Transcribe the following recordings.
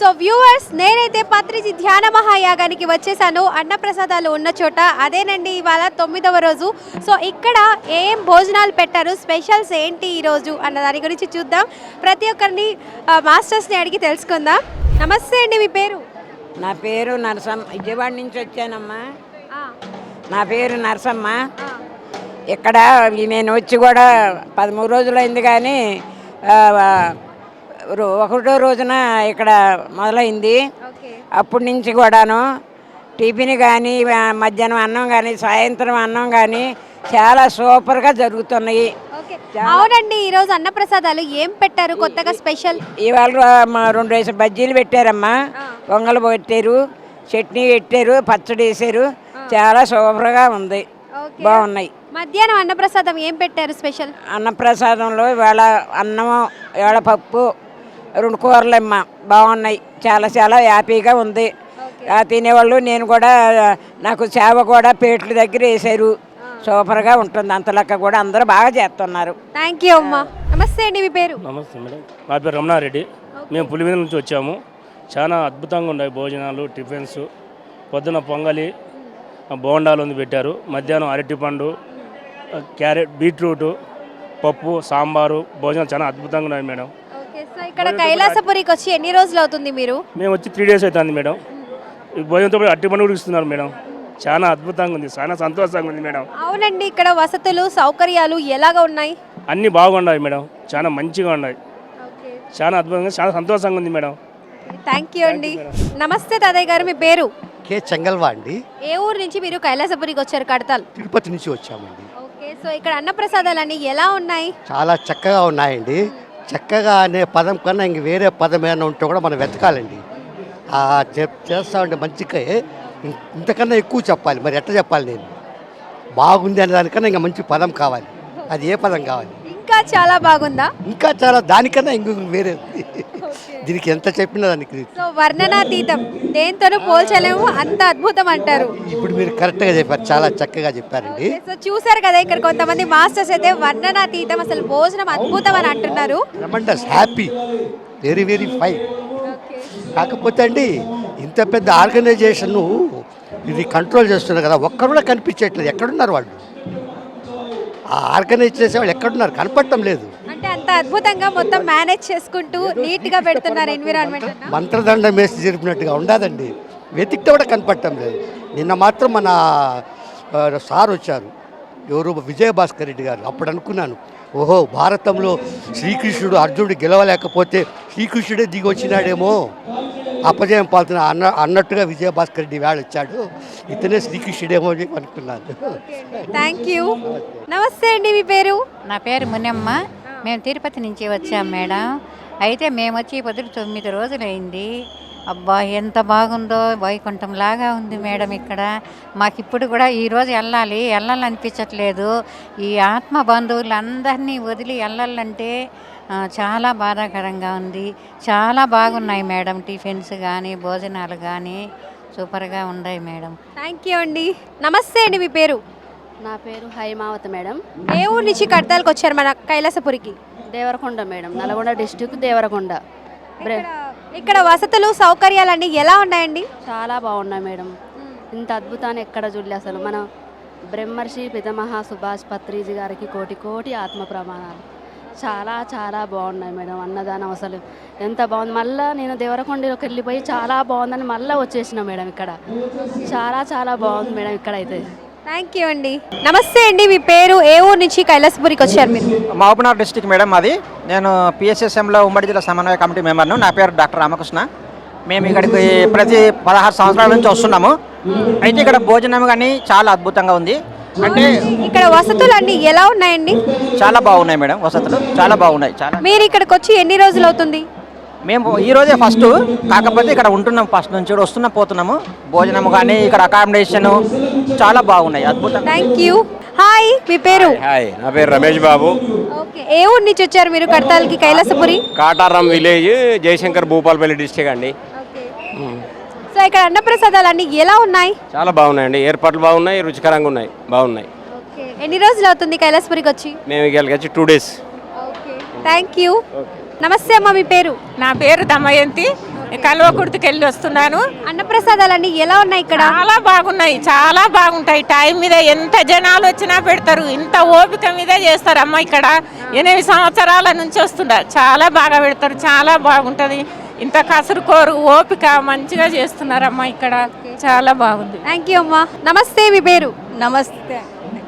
So viewers నేనైతే పత్రిజి ధ్యాన మహాయాగానికి వచ్చేసాను. అన్నప్రసాదాలు ఉన్న చోట. అదేనండి ఇవాళ తొమ్మిదవ రోజు. సో ఇక్కడ ఏం భోజనాలు పెట్టారు? స్పెషల్స్ ఏంటి ఈరోజు అన్న దాని గురించి చూద్దాం. ప్రతి ఒక్కరిని మాస్టర్స్ని అడిగి తెలుసుకుందాం. నమస్తే అండి మీ పేరు? నా పేరు నరసమ్మ. విజయవాడ నుంచి వచ్చానమ్మా. నా పేరు నరసమ్మ. ఇక్కడ నేను వచ్చి కూడా పదమూడు రోజులు అయింది కానీ ఒకటో రోజున ఇక్కడ మొదలైంది. అప్పటి నుంచి కూడాను టిఫిన్ కానీ మధ్యాహ్నం అన్నం కానీ సాయంత్రం అన్నం కానీ చాలా సూపర్గా జరుగుతున్నాయి. అవునండి ఈరోజు అన్నప్రసాదాలు ఏం పెట్టారు? కొత్తగా స్పెషల్? ఇవాళ రెండు వేసి బజ్జీలు పెట్టారమ్మా. పొంగలు పెట్టారు చట్నీ పెట్టారు పచ్చడి వేసారు. చాలా సూపర్గా ఉంది. బాగున్నాయి. మధ్యాహ్నం అన్నప్రసాదం ఏం పెట్టారు స్పెషల్? అన్నప్రసాదంలో ఇవాళ అన్నము ఇవాళ పప్పు రెండు కూరలమ్మ. బాగున్నాయి. చాలా చాలా హ్యాపీగా ఉంది. ఆ తినేవాళ్ళు నేను కూడా నాకు సేవ కూడా పేట్ల దగ్గర వేసారు సూపర్గా ఉంటుంది. అంత లెక్క కూడా అందరూ బాగా చేస్తున్నారు. థ్యాంక్ యూ అమ్మా. నమస్తే అండి మీ పేరు? నమస్తే మేడం. నా పేరు రమణారెడ్డి. మేము పులివెందుల నుంచి వచ్చాము. చాలా అద్భుతంగా ఉన్నాయి భోజనాలు టిఫిన్స్. పొద్దున పొంగలి బోండాలు ఉంది పెట్టారు. మధ్యాహ్నం అరటిపండు క్యారెట్ బీట్రూట్ పప్పు సాంబారు భోజనాలు చాలా అద్భుతంగా ఉన్నాయి మేడం. ఇక్కడ కైలాసపురికి వచ్చి ఎన్ని రోజులు అవుతుంది మీరు? మేము వచ్చి త్రీ డేస్ అవుతుంది మేడం. భోజనంతో పాటు అరటిపండు కూడా ఇస్తున్నారు మేడం. చాలా అద్భుతంగా ఉంది చాలా సంతోషంగా ఉంది మేడం. అవునండి ఇక్కడ వసతులు సౌకర్యాలు ఎలాగ ఉన్నాయి? అన్నీ బాగున్నాయి మేడం చాలా మంచిగా ఉన్నాయి. ఓకే. చాలా అద్భుతంగా చాలా సంతోషంగా ఉంది మేడం. థ్యాంక్ యూ అండి. నమస్తే తాతయ్య గారు మీ పేరు? కే చెంగల్వా అండి. ఏ ఊరు నుంచి మీరు కైలాసపురికి వచ్చారు కడతాల్? తిరుపతి నుంచి వచ్చామండి. ఓకే సో ఇక్కడ అన్నప్రసాదాలు అన్ని ఎలా ఉన్నాయి? చాలా చక్కగా ఉన్నాయండి. చక్కగా అనే పదం కన్నా ఇంక వేరే పదం ఏమైనా ఉంటే కూడా మనం వెతకాలండి. ఆ చెప్ చేస్తా ఉంటే మంచిగా ఇంతకన్నా ఎక్కువ చెప్పాలి. మరి ఎట్లా చెప్పాలి నేను? బాగుంది అనే దానికన్నా ఇంకా మంచి పదం కావాలి. అది ఏ పదం కావాలి? ఇంకా చాలా బాగుందా? ఇంకా చాలా దానికన్నా ఇంక వేరే. దీనికి ఎంత చెప్పినా దానికి సో వర్ణనాతీతం. దేంతోనూ పోల్చలేము అంత అద్భుతం అంటారు. ఇప్పుడు మీరు కరెక్ట్గా చెప్పారు చాలా చక్కగా చెప్పారండి. సో చూసారు కదా ఇక్కడ కొంతమంది మాస్టర్స్ అయితే వర్ణనాతీతం అసలు భోజనం అద్భుతం అని అంటున్నారు. హ్యాపీ వెరీ వెరీ ఫైన్ కాకపోతే అండి ఇంత పెద్ద ఆర్గనైజేషన్ ఇది కంట్రోల్ చేస్తున్నారు కదా ఒక్కరు కూడా కనిపించట్లేదు. ఎక్కడున్నారు వాళ్ళు? ఆ ఆర్గనైజ్ చేసే వాళ్ళు ఎక్కడున్నారు? కనపడటం లేదు. అద్భుతంగా మొత్తం మేనేజ్ చేసుకుంటూ నీట్గా పెడుతున్నారు ఎన్విరాన్మెంట్ మంత్రదండం వేసి జరిపినట్టుగా ఉండదండి. వెతికితే కూడా కనపడటం లేదు. నిన్న మాత్రం మన సార్ వచ్చారు. ఎవరు? విజయభాస్కర్ రెడ్డి గారు. అప్పుడు అనుకున్నాను. ఓహో భారతంలో శ్రీకృష్ణుడు అర్జునుడు గెలవలేకపోతే శ్రీకృష్ణుడే దిగి వచ్చినాడేమో. అపజయం పాల్తున్న అన్న అన్నట్టుగా విజయభాస్కర్ రెడ్డి వేళ వచ్చాడు. ఇతనే శ్రీకృష్ణుడేమో అని అనుకున్నాను. థ్యాంక్ యూ నమస్తే అండి మీ పేరు? నా పేరు మునమ్మ. మేము తిరుపతి నుంచి వచ్చాం మేడం. అయితే మేము వచ్చి పొద్దున తొమ్మిది రోజులైంది. అబ్బా ఎంత బాగుందో వైకుంఠం లాగా ఉంది మేడం ఇక్కడ. మాకు ఇప్పుడు కూడా ఈరోజు వెళ్ళాలి వెళ్ళాలనిపించట్లేదు. ఈ ఆత్మ బంధువులందరినీ వదిలి వెళ్ళాలంటే చాలా బాధాకరంగా ఉంది. చాలా బాగున్నాయి మేడం టిఫిన్స్ కానీ భోజనాలు కానీ సూపర్గా ఉన్నాయి మేడం. థ్యాంక్ యూ అండి. నమస్తే అండి మీ పేరు. నా పేరు హైమావతి మేడం. ఏ ఊరు నుంచి కడతాలకు వచ్చారు మన కైలాసపురికి? Devarakonda madam Nalgonda district Devarakonda. బ్రె- ఇక్కడ- ఇక్కడ వసతులు సౌకర్యాలన్నీ ఎలా ఉన్నాయండి? చాలా బాగున్నాయి మేడం. ఇంత అద్భుతాన్ని ఎక్కడ చూడలే అసలు. మన బ్రహ్మర్షి పితమహ సుభాష్ పత్రిజీ గారికి కోటి కోటి ఆత్మ ప్రమాణాలు. చాలా చాలా బాగున్నాయి మేడం అన్నదానం అసలు. ఎంత బాగుంది. మళ్ళీ నేను దేవరకొండలోకి వెళ్ళిపోయి చాలా బాగుందని మళ్ళీ వచ్చేసిన మేడం ఇక్కడ. చాలా చాలా బాగుంది మేడం ఇక్కడైతే. థ్యాంక్ యూ అండి. నమస్తే అండి మీ పేరు? ఏ ఊరు నుంచి కైలాసపురికి వచ్చారు మీరు? మహబూబ్నగర్ డిస్టిక్ మేడం మాది. నేను పిఎస్ఎస్ఎంలో ఉమ్మడి జిల్లా సమన్వయ కమిటీ మెంబర్ను. నా పేరు డాక్టర్ రామకృష్ణ. మేము ఇక్కడికి ప్రతి పదహారు సంవత్సరాల నుంచి వస్తున్నాము. అయితే ఇక్కడ భోజనం కానీ చాలా అద్భుతంగా ఉంది. అంటే ఇక్కడ వసతులు అన్నీ ఎలా ఉన్నాయండి? చాలా బాగున్నాయి మేడం వసతులు. చాలా బాగున్నాయి. చాలా మీరు ఇక్కడికి వచ్చి ఎన్ని రోజులు అవుతుంది? మేము ఈ రోజే ఫస్ట్. కాకపోతే ఇక్కడ ఉంటున్నాం ఫస్ట్ నుంచి. వస్తున్నాం పోతున్నాము. భోజనం కానీ ఇక్కడ అకామిడేషన్ చాలా బాగున్నాయి అద్భుతం. థ్యాంక్ యూ హాయ్ మీ పేరు? హాయ్ నా పేరు రమేష్ బాబు. ఓకే ఏ ఊరు నుంచి వచ్చారు మీరు కడతాలకి? కైలాసపురి? కాటారం విలేజ్ జయశంకర్ భూపాలపల్లి డిస్టిక్ అండి. సో ఇక్కడ అన్నప్రసాదాలు అన్నీ ఎలా ఉన్నాయి? చాలా బాగున్నాయండి. ఏర్పాట్లు బాగున్నాయి రుచికరంగా ఉన్నాయి. బాగున్నాయి. ఓకే ఎన్ని రోజులు అవుతుంది కైలాసపురికి వచ్చి? మేము ఇక్కడికి వచ్చి two days okay thank you నమస్తే అమ్మ మీ పేరు? నా పేరు దమయంతి. కల్వకుర్తికి వెళ్ళి వస్తున్నాను. అన్నప్రసాదాలన్నీ ఎలా ఉన్నాయి ఇక్కడ? చాలా బాగున్నాయి చాలా బాగుంటాయి. టైం మీద ఎంత జనాలు వచ్చినా పెడతారు ఇంత ఓపిక మీద చేస్తారు. అమ్మ ఇక్కడ ఎనిమిది సంవత్సరాల నుంచి వస్తున్నారు చాలా బాగా పెడతారు చాలా బాగుంటుంది. ఇంత కసురుకోరు ఓపిక మంచిగా చేస్తున్నారమ్మ ఇక్కడ. చాలా బాగుంది. థ్యాంక్ యూ అమ్మా. నమస్తే మీ పేరు? నమస్తే.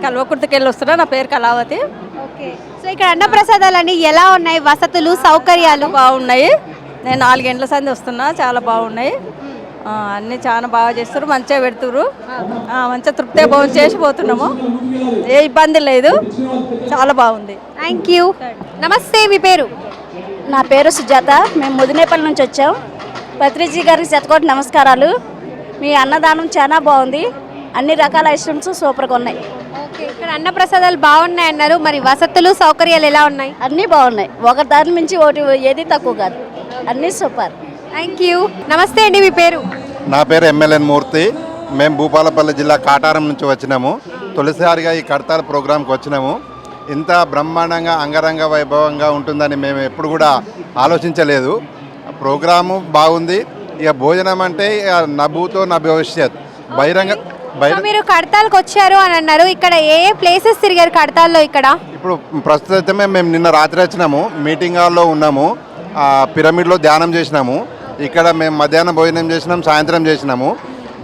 కల్వకుర్తికి వెళ్ళి వస్తున్నా నా పేరు కళావతి. ఓకే సో ఇక్కడ అన్నప్రసాదాలన్నీ ఎలా ఉన్నాయి? వసతులు సౌకర్యాలు? బాగున్నాయి. నేను నాలుగేండ్ల సంది వస్తున్నా చాలా బాగున్నాయి. అన్నీ చాలా బాగా చేస్తారు మంచిగా పెడుతురు మంచిగా తృప్తిగా భోజనం చేసి పోతున్నాము. ఏ ఇబ్బంది లేదు చాలా బాగుంది. థ్యాంక్ యూ నమస్తే మీ పేరు? నా పేరు సుజాత మేము ముదినేపల్లి నుంచి వచ్చాం. పత్రిజీ గారికి శతకోటి నమస్కారాలు. మీ అన్నదానం చాలా బాగుంది. అన్ని రకాల ఐటమ్స్ సూపర్గా ఉన్నాయి. ఓకే ఇక్కడ అన్నప్రసాదాలు బాగున్నాయి అన్నారు మరి వసతులు సౌకర్యాలు ఎలా ఉన్నాయి? అన్నీ బాగున్నాయి. ఒకరి దాని మించి ఒకటి ఏది తక్కువ కాదు. అన్నీ సూపర్. Thank you. నమస్తే అండి మీ పేరు? నా పేరు ఎమ్మెల్యన్ మూర్తి. మేము భూపాలపల్లి జిల్లా కాటారం నుంచి వచ్చినాము. తొలిసారిగా ఈ కడతాల ప్రోగ్రాంకి వచ్చినాము. ఇంత బ్రహ్మాండంగా అంగరంగ వైభవంగా ఉంటుందని మేము ఎప్పుడు కూడా ఆలోచించలేదు. ప్రోగ్రాము బాగుంది. ఇక భోజనం అంటే ఇక నభూతో నా భవిష్యత్. బహిరంగ మీరు కడతాలకు వచ్చారు అని అన్నారు. ఇక్కడ ఏ ఏ ప్లేసెస్ తిరిగారు కడతాల్లో ఇక్కడ? ఇప్పుడు ప్రస్తుతమే మేము నిన్న రాత్రి వచ్చినాము. మీటింగ్ హాల్లో ఉన్నాము. పిరమిడ్లో ధ్యానం చేసినాము. ఇక్కడ మేము మధ్యాహ్నం భోజనం చేసినాం సాయంత్రం చేసినాము.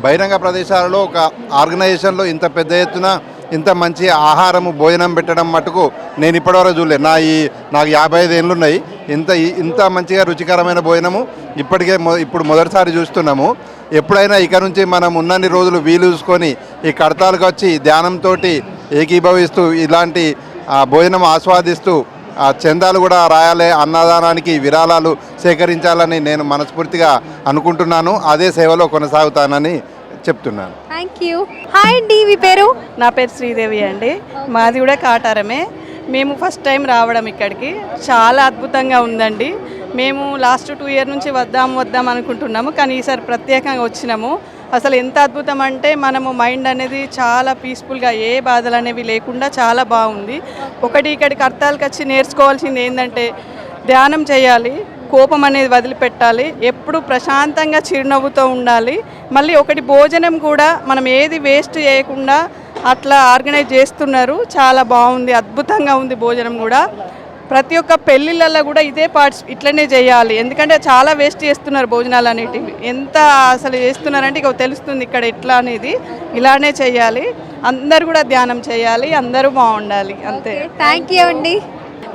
బహిరంగ ప్రదేశాలలో ఒక ఆర్గనైజేషన్లో ఇంత పెద్ద ఎత్తున ఇంత మంచి ఆహారము భోజనం పెట్టడం మటుకు నేను ఇప్పటివరకు చూడలేదు. నా ఈ నాకు యాభై ఐదు ఏళ్ళు ఉన్నాయి ఇంత ఇంత మంచిగా రుచికరమైన భోజనము ఇప్పటికే మొ- ఇప్పుడు మొదటిసారి చూస్తున్నాము. ఎప్పుడైనా ఇక నుంచి మనం ఉన్నన్ని రోజులు వీలు చూసుకొని ఈ కడతాలకు వచ్చి ధ్యానంతో ఏకీభవిస్తూ ఇలాంటి భోజనం ఆస్వాదిస్తూ ఆ చందాలు కూడా రాయాలి అన్నదానానికి విరాళాలు సేకరించాలని నేను మనస్ఫూర్తిగా అనుకుంటున్నాను. అదే సేవలో కొనసాగుతానని చెప్తున్నాను. థ్యాంక్ యూ హాయ్ అండి మీ పేరు? నా పేరు శ్రీదేవి అండి. మాది కూడా కాటారమే. మేము ఫస్ట్ టైం రావడం ఇక్కడికి. చాలా అద్భుతంగా ఉందండి. మేము లాస్ట్ టూ ఇయర్ నుంచి వద్దాం వద్దాం అనుకుంటున్నాము. కానీ ఈసారి ప్రత్యేకంగా వచ్చినాము. అసలు ఎంత అద్భుతం అంటే మనము మైండ్ అనేది చాలా పీస్ఫుల్గా ఏ బాధలు అనేవి లేకుండా చాలా బాగుంది. ఒకటి ఇక్కడికి అర్థాలకు వచ్చి నేర్చుకోవాల్సింది ఏంటంటే ధ్యానం చేయాలి కోపం అనేది వదిలిపెట్టాలి ఎప్పుడు ప్రశాంతంగా చిరునవ్వుతో ఉండాలి. మళ్ళీ ఒకటి భోజనం కూడా మనం ఏది వేస్ట్ చేయకుండా అట్లా ఆర్గనైజ్ చేస్తున్నారు. చాలా బాగుంది అద్భుతంగా ఉంది భోజనం కూడా. ప్రతి ఒక్క పెళ్ళిళ్ళల్లో కూడా ఇదే పార్ట్స్ ఇట్లనే చేయాలి. ఎందుకంటే చాలా వేస్ట్ చేస్తున్నారు భోజనాలు అనేటివి. ఎంత అసలు చేస్తున్నారంటే ఇక తెలుస్తుంది ఇక్కడ ఎట్లా అనేది. ఇలానే చేయాలి. అందరు కూడా ధ్యానం చేయాలి. అందరూ బాగుండాలి. అంతే. థ్యాంక్ యూ అండి.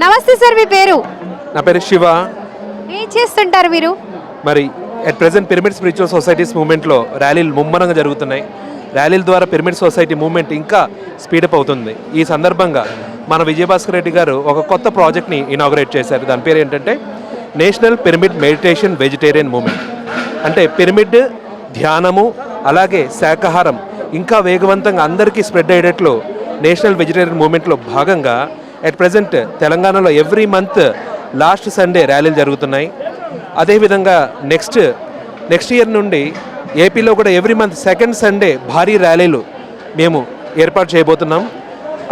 నమస్తే సార్ మీ పేరు? నా పేరు శివ. ఏం చేస్తుంటారు మీరు? మరి at present pyramid spiritual societies మూమెంట్లో ర్యాలీలు ముమ్మరంగా జరుగుతున్నాయి. ర్యాలీల ద్వారా పిరమిడ్ సొసైటీ మూమెంట్ ఇంకా స్పీడప్ అవుతుంది. ఈ సందర్భంగా మన విజయభాస్కర్ రెడ్డి గారు ఒక కొత్త ప్రాజెక్ట్ని ఇనాగ్రేట్ చేశారు. దాని పేరు ఏంటంటే national pyramid meditation vegetarian movement అంటే పిరమిడ్ ధ్యానము అలాగే శాకాహారం ఇంకా వేగవంతంగా అందరికీ స్ప్రెడ్ అయ్యేటట్లు నేషనల్ వెజిటేరియన్ మూమెంట్లో భాగంగా అట్ ప్రజెంట్ తెలంగాణలో ఎవ్రీ మంత్ లాస్ట్ సండే ర్యాలీలు జరుగుతున్నాయి. అదేవిధంగా నెక్స్ట్ నెక్స్ట్ ఇయర్ నుండి ఏపీలో కూడా ఎవ్రీ మంత్ సెకండ్ సండే భారీ ర్యాలీలు మేము ఏర్పాటు చేయబోతున్నాం.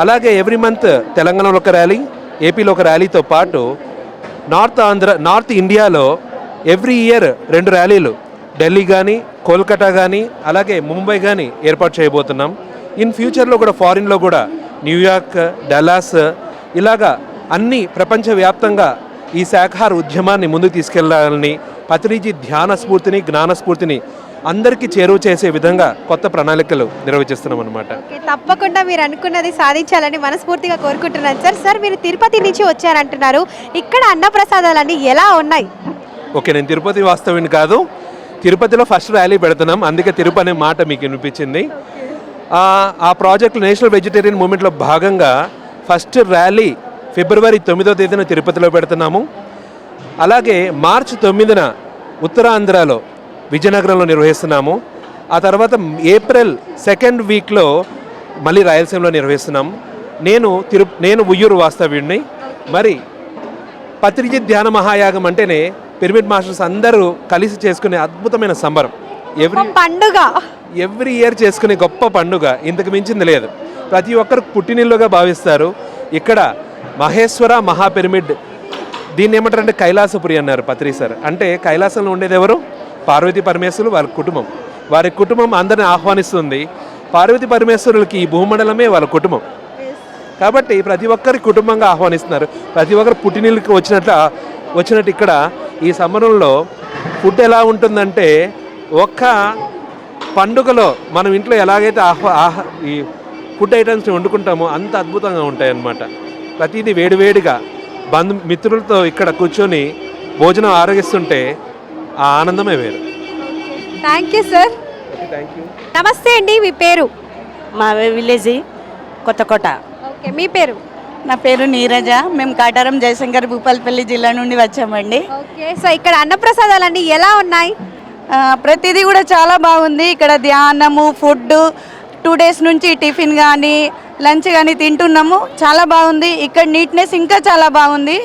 అలాగే ఎవ్రీ మంత్ తెలంగాణలో ఒక ర్యాలీ ఏపీలో ఒక ర్యాలీతో పాటు నార్త్ ఆంధ్ర నార్త్ ఇండియాలో ఎవ్రీ ఇయర్ రెండు ర్యాలీలు ఢిల్లీ కానీ కోల్కతా కానీ అలాగే ముంబై కానీ ఏర్పాటు చేయబోతున్నాం. ఇన్ ఫ్యూచర్లో కూడా ఫారిన్లో కూడా న్యూయార్క్ డల్లాస్ ఇలాగా అన్ని ప్రపంచవ్యాప్తంగా ఈ శాఖాహార ఉద్యమాన్ని ముందుకు తీసుకెళ్ళాలని పత్రిజీ ధ్యాన స్ఫూర్తిని జ్ఞాన స్ఫూర్తిని అందరికీ చేరువ చేసే విధంగా కొత్త ప్రణాళికలు నిర్వచిస్తున్నాం అనమాట తప్పకుండా మీరు అనుకున్నది సాధించాలని మనస్ఫూర్తిగా కోరుకుంటున్నాను సార్. సార్ మీరు తిరుపతి నుంచి వచ్చారంటున్నారు. ఇక్కడ అన్నప్రసాదాలన్నీ ఎలా ఉన్నాయి? ఓకే నేను తిరుపతి వాస్తవిని కాదు. తిరుపతిలో ఫస్ట్ ర్యాలీ పెడుతున్నాం. అందుకే తిరుపతి అనే మాట మీకు వినిపించింది. ఆ, ఆ ప్రాజెక్ట్ నేషనల్ వెజిటేరియన్ మూమెంట్లో భాగంగా ఫస్ట్ ర్యాలీ ఫిబ్రవరి తొమ్మిదో తేదీన తిరుపతిలో పెడుతున్నాము. అలాగే మార్చి తొమ్మిదిన ఉత్తరాంధ్రలో విజయనగరంలో నిర్వహిస్తున్నాము. ఆ తర్వాత ఏప్రిల్ సెకండ్ వీక్లో మళ్ళీ రాయలసీమలో నిర్వహిస్తున్నాం. నేను తిరు నేను ఉయ్యూరు వాస్తవ్యుడిని మరి పత్రిజీ ధ్యాన మహాయాగం అంటేనే పిరమిడ్ మాస్టర్స్ అందరూ కలిసి చేసుకునే అద్భుతమైన సంబరం. ఎవ్రీ పండుగ. ఎవ్రీ ఇయర్ చేసుకునే గొప్ప పండుగ. ఇంతకు మించింది లేదు. ప్రతి ఒక్కరు పుట్టినిల్లుగా భావిస్తారు. ఇక్కడ మహేశ్వర మహా పిరమిడ్ దీన్ని ఏమంటారంటే కైలాసపురి అన్నారు పత్రి సార్. అంటే కైలాసంలో ఉండేది ఎవరు? పార్వతీ పరమేశ్వరులు వారి కుటుంబం. వారి కుటుంబం అందరిని ఆహ్వానిస్తుంది. పార్వతీ పరమేశ్వరులకి ఈ భూమండలమే వాళ్ళ కుటుంబం. కాబట్టి ప్రతి ఒక్కరి కుటుంబంగా ఆహ్వానిస్తున్నారు. ప్రతి ఒక్కరు పుట్టినీళ్ళకి వచ్చినట్ల వచ్చినట్టు ఇక్కడ ఈ సంబరంలో ఫుడ్ ఎలా ఉంటుందంటే ఒక్క పండుగలో మనం ఇంట్లో ఎలాగైతే ఆహ్వా ఆహ ఈ ఫుడ్ ఐటమ్స్ని వండుకుంటామో అంత అద్భుతంగా ఉంటాయన్నమాట. ప్రతిదీ వేడివేడిగా. బంధు మిత్రులతో ఇక్కడ కూర్చొని భోజనం ఆరగిస్తుంటే ఆ ఆనందమే వేరు. థ్యాంక్ యూ సార్ నమస్తే అండి మీ పేరు? మా విలేజ్ కొత్తకోట. ఓకే మీ పేరు? నా పేరు నీరజ. మేము కాటారం జయశంకర్ భూపాలపల్లి జిల్లా నుండి వచ్చామండి. ఓకే సో ఇక్కడ అన్నప్రసాదాలన్నీ ఎలా ఉన్నాయి? ప్రతిదీ కూడా చాలా బాగుంది. ఇక్కడ ధ్యానము ఫుడ్ టూ డేస్ నుంచి టిఫిన్ కానీ లంచ్ కానీ తింటున్నాము. చాలా బాగుంది. ఇక్కడ నీట్నెస్ ఇంకా చాలా బాగుంది.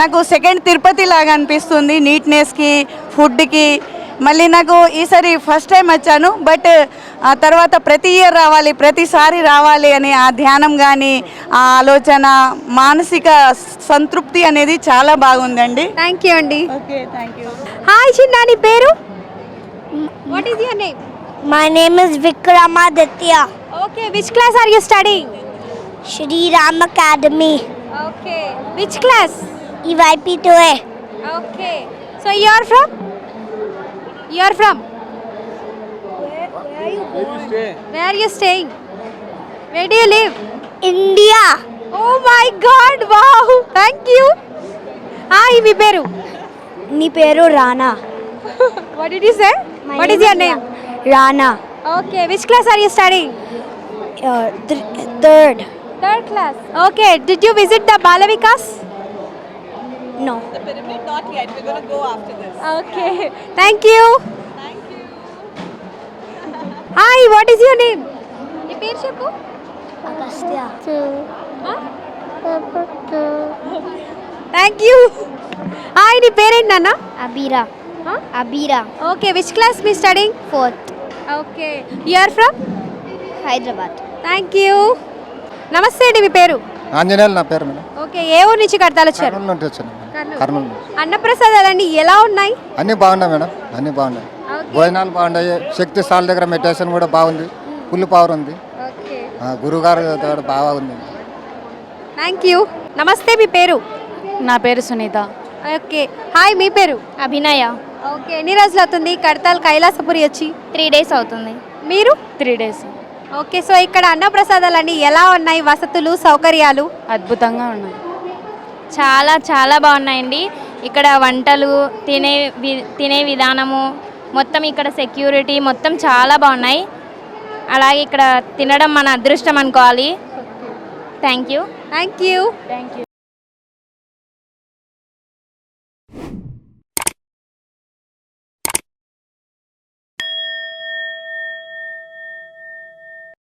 నాకు సెకండ్ తిరుపతి లాగా అనిపిస్తుంది నీట్నెస్కి ఫుడ్కి మళ్ళీ నాకు ఈసారి ఫస్ట్ టైం వచ్చాను బట్ ఆ తర్వాత ప్రతి ఇయర్ రావాలి ప్రతిసారి రావాలి అని ఆ ధ్యానం కానీ ఆ ఆలోచన మానసిక సంతృప్తి అనేది చాలా బాగుందండి. థ్యాంక్ యూ అండి. ఓకే థ్యాంక్ యూ హాయ్ చిన్న నీ పేరు? What is your name My name is Vikramaditya, okay which class are you studying Shri Ram Academy, okay which class EYP2A. Okay so you are from you are from where are you staying where do you live India. Oh my god wow thank you hi మీ పేరు? నీ పేరు Rana. What did you say what is your name Rana okay which class are you studying third third class okay did you visit the Bala Vikas no okay thank you hi what is your name నీ పేరు చెప్పు. Agastya thank you hi నీ పేరేంటి నాన్న? Abira. Abira. Okay which class me studying fourth okay you are from Hyderabad. Thank you నమస్తే అండి మీ పేరు? ఆంజనేయులు నా పేరు మేడం. ఓకే ఏ ఊరు నుంచి కడతాలు వచ్చారు? నుండి వచ్చాను. కర్నూలు. అన్నప్రసాదాలన్నీ ఎలా ఉన్నాయి? అన్నీ బాగున్నాయి మేడం అన్నీ బాగున్నాయి. భోజనాలు బాగున్నాయి శక్తి స్థాల దగ్గర మెడిటేషన్ కూడా బాగుంది ఫుల్ పవర్ ఉంది. ఓకే. ఆ, గురువుగారు దగ్గర బాగా ఉంది. థ్యాంక్ యూ నమస్తే మీ పేరు? నా పేరు సునీత. ఓకే. హాయ్ మీ పేరు? అభినయ. ఓకే. ఎన్ని రోజులు అవుతుంది? కడతాల్ కైలాసపురి వచ్చి? త్రీ డేస్ అవుతుంది. మీరు? Three days okay. సో ఇక్కడ అన్నప్రసాదాలన్నీ ఎలా ఉన్నాయి? వసతులు సౌకర్యాలు? అద్భుతంగా ఉన్నాయి. చాలా చాలా బాగున్నాయండి. ఇక్కడ వంటలు తినే వి- తినే విధానము మొత్తం ఇక్కడ సెక్యూరిటీ మొత్తం చాలా బాగున్నాయి. అలాగే ఇక్కడ తినడం మన అదృష్టం అనుకోవాలి. Thank you thank you thank you